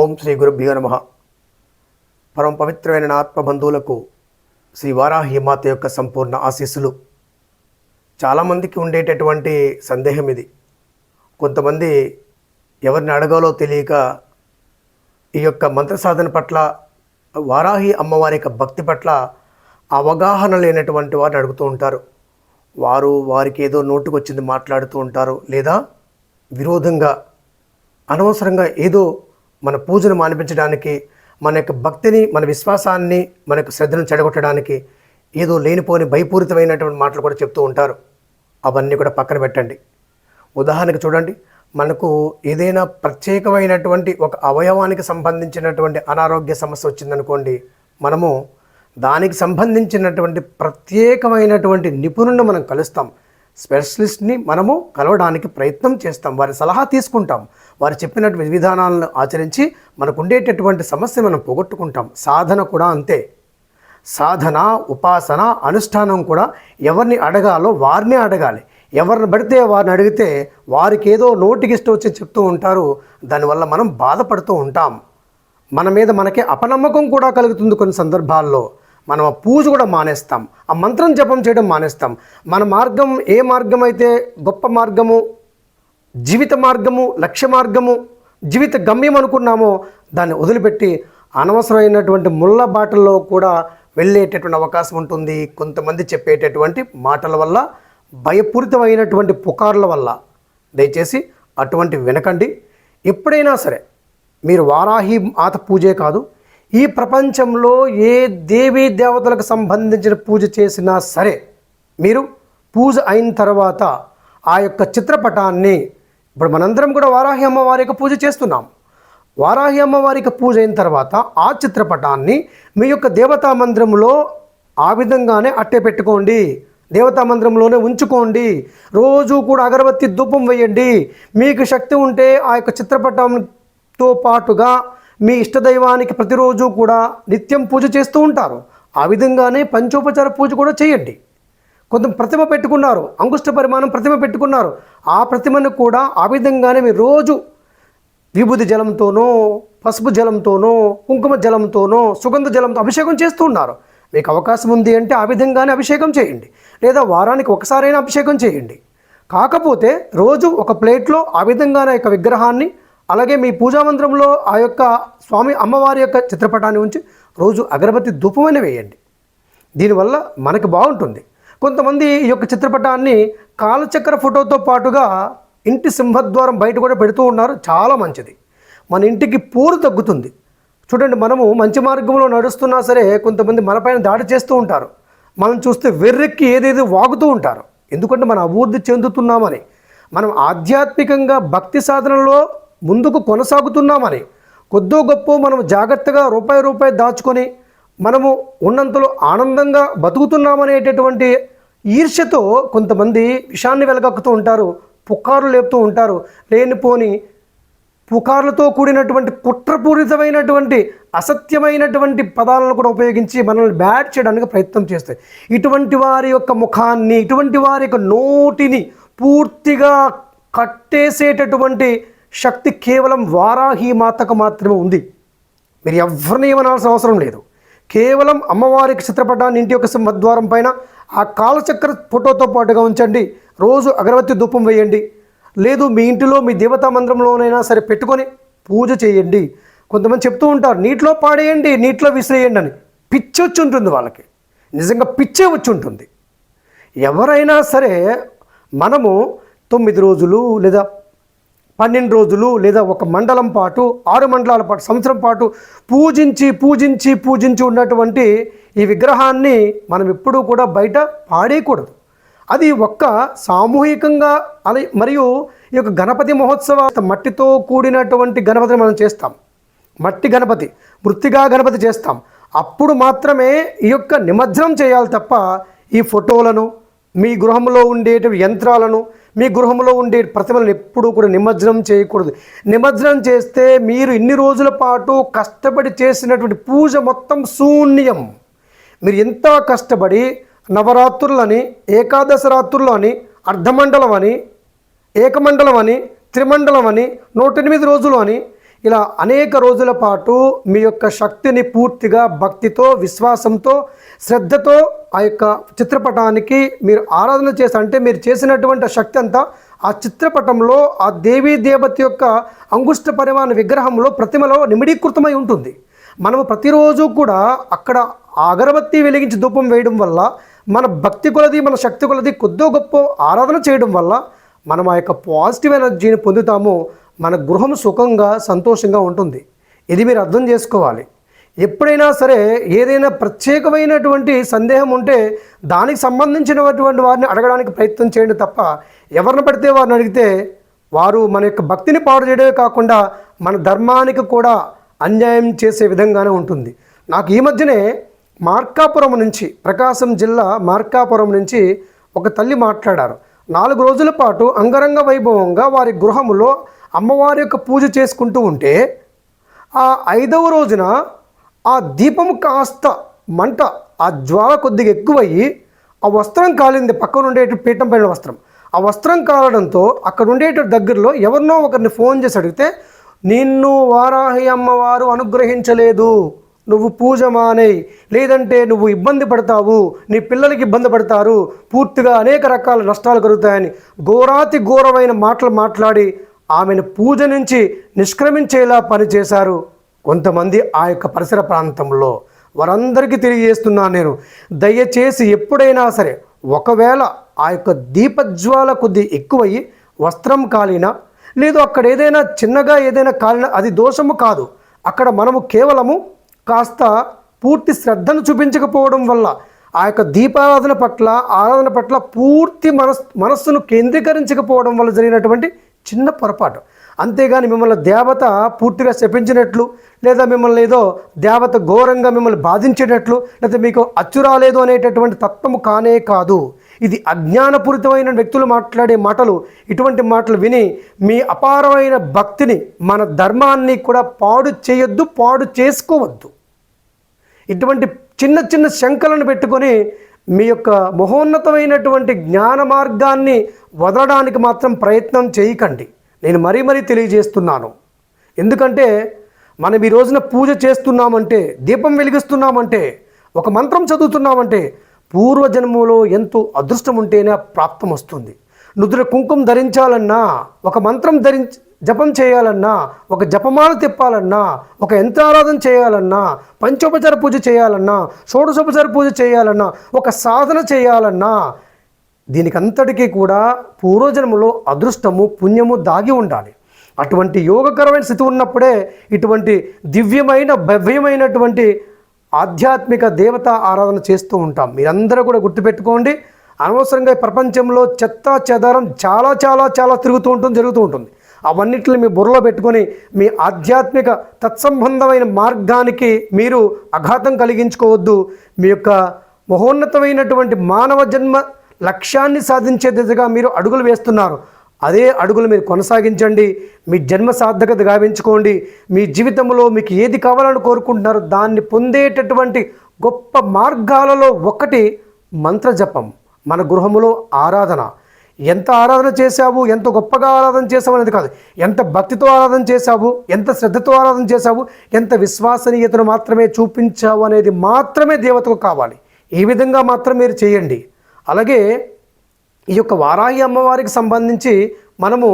ఓం శ్రీ గురుభ్యో నమ. పరమ పవిత్రమైన నా ఆత్మబంధువులకు శ్రీ వారాహిమాత యొక్క సంపూర్ణ ఆశీస్సులు. చాలామందికి ఉండేటటువంటి సందేహం ఇది. కొంతమంది ఎవరిని అడగాలో తెలియక ఈ యొక్క మంత్ర సాధన పట్ల వారాహి అమ్మవారి యొక్క భక్తి పట్ల అవగాహన లేనటువంటి వారిని అడుగుతూ ఉంటారు. వారు వారికి ఏదో నోటుకొచ్చింది మాట్లాడుతూ ఉంటారు లేదా విరోధంగా అనవసరంగా ఏదో మన పూజను మానిపించడానికి మన యొక్క భక్తిని మన విశ్వాసాన్ని మన యొక్క శ్రద్ధను చెడగొట్టడానికి ఏదో లేనిపోని భయపూరితమైనటువంటి మాటలు కూడా చెప్తూ ఉంటారు. అవన్నీ కూడా పక్కన పెట్టండి. ఉదాహరణకు చూడండి మనకు ఏదైనా ప్రత్యేకమైనటువంటి ఒక అవయవానికి సంబంధించినటువంటి అనారోగ్య సమస్య వచ్చిందనుకోండి మనము దానికి సంబంధించినటువంటి ప్రత్యేకమైనటువంటి నిపుణులను మనం కలుస్తాం. స్పెషలిస్ట్ని మనము కలవడానికి ప్రయత్నం చేస్తాం. వారి సలహా తీసుకుంటాం. వారు చెప్పినటువంటి విధానాలను ఆచరించి మనకు ఉండేటటువంటి సమస్య మనం పోగొట్టుకుంటాం. సాధన కూడా అంతే. సాధన ఉపాసన అనుష్ఠానం కూడా ఎవరిని అడగాలో వారినే అడగాలి. ఎవరిని పడితే వారిని అడిగితే వారికి ఏదో నోటికి ఇష్టం వచ్చి చెప్తూ ఉంటారు. దానివల్ల మనం బాధపడుతూ ఉంటాం. మన మీద మనకి అపనమ్మకం కూడా కలుగుతుంది కొన్ని సందర్భాల్లో. మనం ఆ పూజ కూడా మానేస్తాం. ఆ మంత్రం జపం చేయడం మానేస్తాం. మన మార్గం ఏ మార్గం అయితే గొప్ప మార్గము జీవిత మార్గము లక్ష్య మార్గము జీవిత గమ్యం అనుకున్నామో దాన్ని వదిలిపెట్టి అనవసరమైనటువంటి ముళ్ళ బాటల్లో కూడా వెళ్ళేటటువంటి అవకాశం ఉంటుంది. కొంతమంది చెప్పేటటువంటి మాటల వల్ల భయపూరితమైనటువంటి పుకార్ల వల్ల. దయచేసి అటువంటి వినకండి. ఎప్పుడైనా సరే మీరు వారాహి ఆత పూజే కాదు ఈ ప్రపంచంలో ఏ దేవీ దేవతలకు సంబంధించిన పూజ చేసినా సరే మీరు పూజ అయిన తర్వాత ఆ యొక్క చిత్రపటాన్ని ఇప్పుడు మనందరం కూడా వారాహి అమ్మవారి యొక్క పూజ చేస్తున్నాం. వారాహి అమ్మవారి యొక్క పూజ అయిన తర్వాత ఆ చిత్రపటాన్ని మీ యొక్క దేవతా మందిరంలో ఆ విధంగానే అట్టే పెట్టుకోండి. దేవతా మందిరంలోనే ఉంచుకోండి. రోజు కూడా అగరబత్తి ధూపం వేయండి. మీకు శక్తి ఉంటే ఆ యొక్క చిత్రపటంతో పాటుగా మీ ఇష్టదైవానికి ప్రతిరోజు కూడా నిత్యం పూజ చేస్తూ ఉంటారు. ఆ విధంగానే పంచోపచార పూజ కూడా చేయండి. కొంత ప్రతిమ పెట్టుకున్నారు అంగుష్ట పరిమాణం ప్రతిమ పెట్టుకున్నారు ఆ ప్రతిమను కూడా ఆ విధంగానే మీరు రోజు విభూతి జలంతోనో పసుపు జలంతోనో కుంకుమ జలంతోనో సుగంధ జలంతో అభిషేకం చేస్తూ ఉన్నారు. మీకు అవకాశం ఉంది అంటే ఆ విధంగానే అభిషేకం చేయండి. లేదా వారానికి ఒకసారైనా అభిషేకం చేయండి. కాకపోతే రోజు ఒక ప్లేట్లో ఆ విధంగానే యొక్క విగ్రహాన్ని అలాగే మీ పూజా మంత్రంలో ఆ యొక్క స్వామి అమ్మవారి యొక్క చిత్రపటాన్ని ఉంచి రోజు అగరబత్తి ధూపమైన వేయండి. దీనివల్ల మనకు బాగుంటుంది. కొంతమంది ఈ యొక్క చిత్రపటాన్ని కాలచక్ర ఫోటోతో పాటుగా ఇంటి సింహద్వారం బయట కూడా పెడుతూ ఉన్నారు. చాలా మంచిది. మన ఇంటికి పూరు తగ్గుతుంది. చూడండి మనము మంచి మార్గంలో నడుస్తున్నా సరే కొంతమంది మనపైన దాడి చేస్తూ ఉంటారు. మనం చూస్తే వెర్రెక్కి ఏదేదో వాగుతూ ఉంటారు. ఎందుకంటే మనం అభివృద్ధి చెందుతున్నామని. మనం ఆధ్యాత్మికంగా భక్తి సాధనలో ముందుకు కొనసాగుతున్నామని కొద్దో గొప్ప మనం జాగ్రత్తగా రూపాయి రూపాయి దాచుకొని మనము ఉన్నంతలో ఆనందంగా బతుకుతున్నామనేటటువంటి ఈర్ష్యతో కొంతమంది విషాన్ని వెలగక్కుతూ ఉంటారు పుకార్లు లేపుతూ ఉంటారు. లేనిపోని పుకార్లతో కూడినటువంటి కుట్రపూరితమైనటువంటి అసత్యమైనటువంటి పదాలను కూడా ఉపయోగించి మనల్ని బ్యాడ్ చేయడానికి ప్రయత్నం చేస్తాయి. ఇటువంటి వారి యొక్క ముఖాన్ని ఇటువంటి వారి యొక్క నోటిని పూర్తిగా కట్టేసేటటువంటి శక్తి కేవలం వారాహి మాతకు మాత్రమే ఉంది. మీరు ఎవరిని ఏమనాల్సిన అవసరం లేదు. కేవలం అమ్మవారికి చిత్రపటాన్ని ఇంటి యొక్క సింహద్వారం పైన ఆ కాలచక్ర ఫోటోతో పాటుగా ఉంచండి. రోజు అగరబత్తి ధూపం వేయండి. లేదు మీ ఇంటిలో మీ దేవతా మందిరంలోనైనా సరే పెట్టుకొని పూజ చేయండి. కొంతమంది చెప్తూ ఉంటారు నీటిలో పాడేయండి నీటిలో విసిరేయండి అని. పిచ్చి వచ్చి ఉంటుంది వాళ్ళకి. నిజంగా పిచ్చే వచ్చి ఉంటుంది. ఎవరైనా సరే మనము తొమ్మిది రోజులు లేదా పన్నెండు రోజులు లేదా ఒక మండలం పాటు ఆరు మండలాల పాటు సంవత్సరం పాటు పూజించి పూజించి పూజించి ఉన్నటువంటి ఈ విగ్రహాన్ని మనం ఎప్పుడూ కూడా బయట పాడేయకూడదు. అది ఒక్క సామూహికంగా అలా మరియు ఈ యొక్క గణపతి మహోత్సవ మట్టితో కూడినటువంటి గణపతిని మనం చేస్తాం. మట్టి గణపతి మృత్తిగా గణపతి చేస్తాం. అప్పుడు మాత్రమే ఈ యొక్క నిమజ్జనం చేయాలి తప్ప ఈ ఫోటోలను మీ గృహంలో ఉండేటి యంత్రాలను మీ గృహంలో ఉండే ప్రతిమలను ఎప్పుడూ కూడా నిమజ్జనం చేయకూడదు. నిమజ్జనం చేస్తే మీరు ఇన్ని రోజుల పాటు కష్టపడి చేసినటువంటి పూజ మొత్తం శూన్యం. మీరు ఎంత కష్టపడి నవరాత్రులని ఏకాదశ రాత్రులు అని అర్ధమండలం అని ఏకమండలం అని త్రిమండలం అని నూట ఎనిమిది రోజులు అని ఇలా అనేక రోజుల పాటు మీ యొక్క శక్తిని పూర్తిగా భక్తితో విశ్వాసంతో శ్రద్ధతో ఆ యొక్క చిత్రపటానికి మీరు ఆరాధన చేసి అంటే మీరు చేసినటువంటి శక్తి అంతా ఆ చిత్రపటంలో ఆ దేవీ దేవత యొక్క అంగుష్ట పరిమాణ విగ్రహంలో ప్రతిమలో నిమిడీకృతమై ఉంటుంది. మనము ప్రతిరోజు కూడా అక్కడ అగరబత్తి వెలిగించి ధూపం వేయడం వల్ల మన భక్తి కొలది మన శక్తి కొలది కొద్దో గొప్ప ఆరాధన చేయడం వల్ల మనం ఆ యొక్క పాజిటివ్ ఎనర్జీని పొందుతాము. మన గృహం సుఖంగా సంతోషంగా ఉంటుంది. ఇది మీరు అర్థం చేసుకోవాలి. ఎప్పుడైనా సరే ఏదైనా ప్రత్యేకమైనటువంటి సందేహం ఉంటే దానికి సంబంధించినటువంటి వారిని అడగడానికి ప్రయత్నం చేయండి తప్ప ఎవరిని పడితే వారిని అడిగితే వారు మన యొక్క భక్తిని పాడు చేయడమే కాకుండా మన ధర్మానికి కూడా అన్యాయం చేసే విధంగానే ఉంటుంది. నాకు ఈ మధ్యనే మార్కాపురం నుంచి ప్రకాశం జిల్లా మార్కాపురం నుంచి ఒక తల్లి మాట్లాడారు. నాలుగు రోజుల పాటు అంగరంగ వైభవంగా వారి గృహములో అమ్మవారి యొక్క పూజ చేసుకుంటూ ఉంటే ఆ ఐదవ రోజున ఆ దీపం కాస్త మంట ఆ జ్వాల కొద్దిగా ఎక్కువయ్యి ఆ వస్త్రం కాలింది పక్కన ఉండేటి పీఠం పైన వస్త్రం. ఆ వస్త్రం కాలడంతో అక్కడ ఉండేట దగ్గరలో ఎవరినో ఒకరిని ఫోన్ చేసి అడిగితే నిన్ను వారాహి అమ్మవారు అనుగ్రహించలేదు. నువ్వు పూజ మానేయి లేదంటే నువ్వు ఇబ్బంది పడతావు. నీ పిల్లలకి ఇబ్బంది పడతారు. పూర్తిగా అనేక రకాల నష్టాలు కలుగుతాయని. ఘోరాతి ఘోరమైన మాటలు మాట్లాడి ఆమెను పూజ నుంచి నిష్క్రమించేలా పనిచేశారు కొంతమంది ఆ యొక్క పరిసర ప్రాంతంలో. వారందరికీ తెలియజేస్తున్నాను నేను దయచేసి ఎప్పుడైనా సరే ఒకవేళ ఆ యొక్క దీపజ్వాల కొద్ది ఎక్కువయ్యి వస్త్రం కాలినా లేదు అక్కడ ఏదైనా చిన్నగా ఏదైనా కాలినా అది దోషము కాదు. అక్కడ మనము కేవలము కాస్త పూర్తి శ్రద్ధను చూపించకపోవడం వల్ల ఆ యొక్క దీపారాధన పట్ల ఆరాధన పట్ల పూర్తి మనస్ మనస్సును కేంద్రీకరించకపోవడం వల్ల జరిగినటువంటి చిన్న పొరపాటు. అంతేగాని మిమ్మల్ని దేవత పూర్తిగా శపించినట్లు లేదా మిమ్మల్ని ఏదో దేవత ఘోరంగా మిమ్మల్ని బాధించేటట్లు లేదా మీకు అచ్చు రాలేదు అనేటటువంటి తత్వము కానే కాదు. ఇది అజ్ఞానపూరితమైన వ్యక్తులు మాట్లాడే మాటలు. ఇటువంటి మాటలు విని మీ అపారమైన భక్తిని మన ధర్మాన్ని కూడా పాడు చేయొద్దు పాడు చేసుకోవద్దు. ఇటువంటి చిన్న చిన్న శంకలను పెట్టుకొని మీ యొక్క మహోన్నతమైనటువంటి జ్ఞాన మార్గాన్ని వదలడానికి మాత్రం ప్రయత్నం చేయకండి. నేను మరీ మరీ తెలియజేస్తున్నాను. ఎందుకంటే మనం ఈ రోజున పూజ చేస్తున్నామంటే దీపం వెలిగిస్తున్నామంటే ఒక మంత్రం చదువుతున్నామంటే పూర్వజన్మలో ఎంతో అదృష్టం ఉంటేనే ప్రాప్తం వస్తుంది. నుదుర కుంకుమ ధరించాలన్నా ఒక మంత్రం ధరించి జపం చేయాలన్నా ఒక జపమాల తిప్పాలన్నా ఒక యంత్రారాధన చేయాలన్నా పంచోపచార పూజ చేయాలన్నా షోడశోపచార పూజ చేయాలన్నా ఒక సాధన చేయాలన్నా దీనికంతటికీ కూడా పూర్వజన్మలో అదృష్టము పుణ్యము దాగి ఉండాలి. అటువంటి యోగకరమైన స్థితి ఉన్నప్పుడే ఇటువంటి దివ్యమైన భవ్యమైనటువంటి ఆధ్యాత్మిక దేవత ఆరాధన చేస్తూ ఉంటాం. మీరందరూ కూడా గుర్తుపెట్టుకోండి. అనవసరంగా ప్రపంచంలో చెత్త చెదారం చాలా చాలా చాలా తిరుగుతూ ఉంటుంది జరుగుతూ ఉంటుంది. అవన్నిటిని మీ బుర్రలో పెట్టుకొని మీ ఆధ్యాత్మిక తత్సంబంధమైన మార్గానికి మీరు అఘాతం కలిగించుకోవద్దు. మీ యొక్క మహోన్నతమైనటువంటి మానవ జన్మ లక్ష్యాన్ని సాధించే దిశగా మీరు అడుగులు వేస్తున్నారు. అదే అడుగులు మీరు కొనసాగించండి. మీ జన్మ సార్థకత గావించుకోండి. మీ జీవితంలో మీకు ఏది కావాలని కోరుకుంటున్నారో దాన్ని పొందేటటువంటి గొప్ప మార్గాలలో ఒకటి మంత్రజపం. మన గృహములో ఆరాధన. ఎంత ఆరాధన చేశావు? ఎంత గొప్పగా ఆరాధన చేసావు అనేది కాదు. ఎంత భక్తితో ఆరాధన చేశావు? ఎంత శ్రద్ధతో ఆరాధన చేశావు? ఎంత విశ్వసనీయతను మాత్రమే చూపించావు అనేది మాత్రమే దేవతకు కావాలి. ఈ విధంగా మాత్రం మీరు చేయండి. అలాగే ఈ యొక్క వారాహి అమ్మవారికి సంబంధించి మనము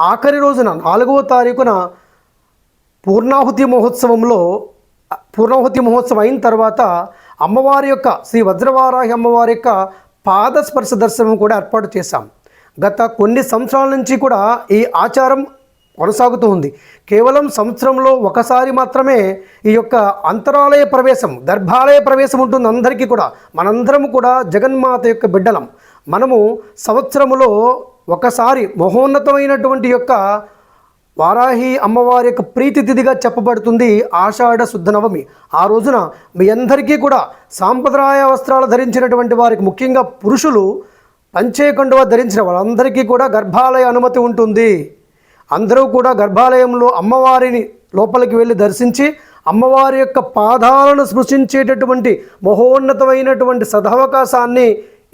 ఆఖరి రోజున నాలుగవ తారీఖున పూర్ణాహుతి మహోత్సవంలో పూర్ణాహుతి మహోత్సవం అయిన తర్వాత అమ్మవారి యొక్క శ్రీ వజ్రవారాహి అమ్మవారి యొక్క పాదస్పర్శ దర్శనం కూడా ఏర్పాటు చేశాం. గత కొన్ని సంవత్సరాల నుంచి కూడా ఈ ఆచారం కొనసాగుతూ ఉంది. కేవలం సంవత్సరంలో ఒకసారి మాత్రమే ఈ యొక్క అంతరాలయ ప్రవేశం గర్భాలయ ప్రవేశం ఉంటుంది అందరికీ కూడా. మనందరం కూడా జగన్మాత యొక్క బిడ్డలం. మనము సంవత్సరములో ఒకసారి మహోన్నతమైనటువంటి యొక్క వారాహి అమ్మవారి యొక్క ప్రీతి తిథిగా చెప్పబడుతుంది ఆషాఢ శుద్ధ నవమి. ఆ రోజున మీ అందరికీ కూడా సాంప్రదాయ వస్త్రాలు ధరించినటువంటి వారికి ముఖ్యంగా పురుషులు పంచేకండువ ధరించిన వాళ్ళందరికీ కూడా గర్భాలయ అనుమతి ఉంటుంది. అందరూ కూడా గర్భాలయంలో అమ్మవారిని లోపలికి వెళ్ళి దర్శించి అమ్మవారి యొక్క పాదాలను స్పృశించేటటువంటి మహోన్నతమైనటువంటి సదవకాశాన్ని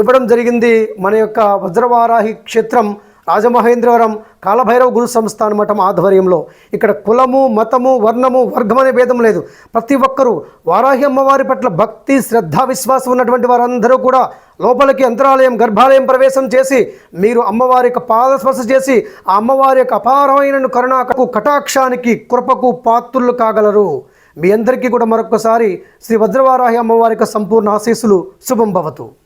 ఇవ్వడం జరిగింది. మన యొక్క వజ్రవారాహి క్షేత్రం రాజమహేంద్రవరం కాలభైరవ గురు సంస్థాన మఠం ఆధ్వర్యంలో ఇక్కడ కులము మతము వర్ణము వర్గం అనే భేదం లేదు. ప్రతి ఒక్కరూ వారాహి అమ్మవారి పట్ల భక్తి శ్రద్ధ విశ్వాసం ఉన్నటువంటి వారందరూ కూడా లోపలికి అంతరాలయం గర్భాలయం ప్రవేశం చేసి మీరు అమ్మవారి యొక్క పాదస్పర్శ చేసి ఆ అమ్మవారి యొక్క అపారమైన కరుణాకు కటాక్షానికి కృపకు పాత్రులు కాగలరు. మీ అందరికీ కూడా మరొకసారి శ్రీ వజ్రవారాహి అమ్మవారి యొక్క సంపూర్ణ ఆశీస్సులు. శుభం భవతు.